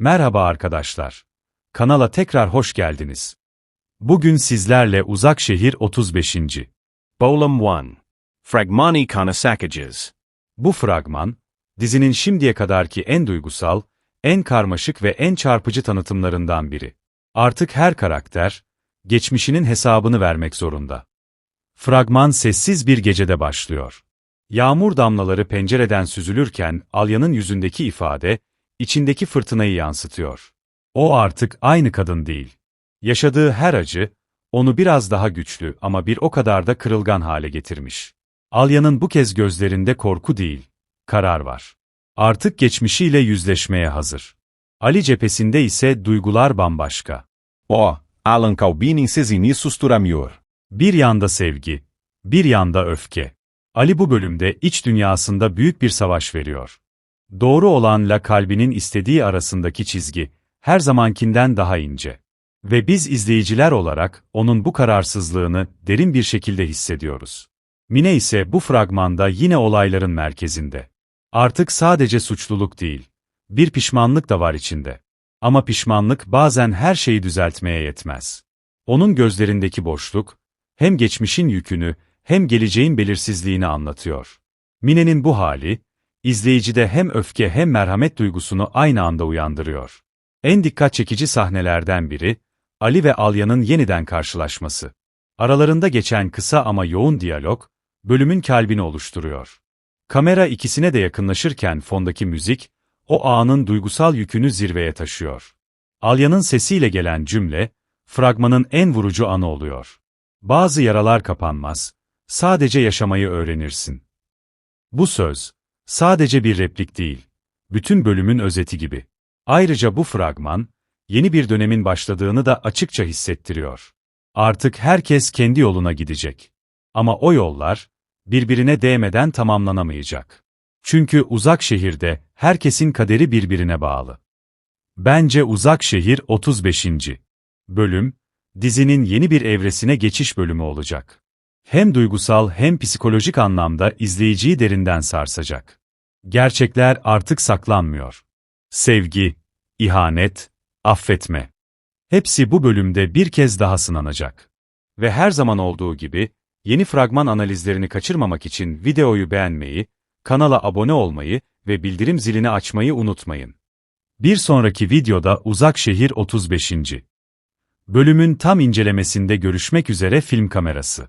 Merhaba arkadaşlar. Kanala tekrar hoş geldiniz. Bugün sizlerle Uzak Şehir 35. Bolum 1. Fragmani Kanasakages. Bu fragman, dizinin şimdiye kadarki en duygusal, en karmaşık ve en çarpıcı tanıtımlarından biri. Artık her karakter, geçmişinin hesabını vermek zorunda. Fragman sessiz bir gecede başlıyor. Yağmur damlaları pencereden süzülürken Alya'nın yüzündeki ifade, içindeki fırtınayı yansıtıyor. O artık aynı kadın değil. Yaşadığı her acı, onu biraz daha güçlü ama bir o kadar da kırılgan hale getirmiş. Alya'nın bu kez gözlerinde korku değil, karar var. Artık geçmişiyle yüzleşmeye hazır. Ali cephesinde ise duygular bambaşka. O, Alan Kalbinin sesini susturamıyor. Bir yanda sevgi, bir yanda öfke. Ali bu bölümde iç dünyasında büyük bir savaş veriyor. Doğru olanla kalbinin istediği arasındaki çizgi, her zamankinden daha ince. Ve biz izleyiciler olarak onun bu kararsızlığını derin bir şekilde hissediyoruz. Mine ise bu fragmanda yine olayların merkezinde. Artık sadece suçluluk değil, bir pişmanlık da var içinde. Ama pişmanlık bazen her şeyi düzeltmeye yetmez. Onun gözlerindeki boşluk, hem geçmişin yükünü hem geleceğin belirsizliğini anlatıyor. Mine'nin bu hali, izleyicide hem öfke hem merhamet duygusunu aynı anda uyandırıyor. En dikkat çekici sahnelerden biri, Ali ve Alya'nın yeniden karşılaşması. Aralarında geçen kısa ama yoğun diyalog, bölümün kalbini oluşturuyor. Kamera ikisine de yakınlaşırken fondaki müzik, o anın duygusal yükünü zirveye taşıyor. Alya'nın sesiyle gelen cümle, fragmanın en vurucu anı oluyor. Bazı yaralar kapanmaz, sadece yaşamayı öğrenirsin. Bu söz, sadece bir replik değil, bütün bölümün özeti gibi. Ayrıca bu fragman, yeni bir dönemin başladığını da açıkça hissettiriyor. Artık herkes kendi yoluna gidecek. Ama o yollar, birbirine değmeden tamamlanamayacak. Çünkü uzak şehirde herkesin kaderi birbirine bağlı. Bence Uzak Şehir 35. bölüm, dizinin yeni bir evresine geçiş bölümü olacak. Hem duygusal hem psikolojik anlamda izleyiciyi derinden sarsacak. Gerçekler artık saklanmıyor. Sevgi, ihanet, affetme. Hepsi bu bölümde bir kez daha sınanacak. Ve her zaman olduğu gibi, yeni fragman analizlerini kaçırmamak için videoyu beğenmeyi, kanala abone olmayı ve bildirim zilini açmayı unutmayın. Bir sonraki videoda Uzak Şehir 35. bölümün tam incelemesinde görüşmek üzere film kamerası.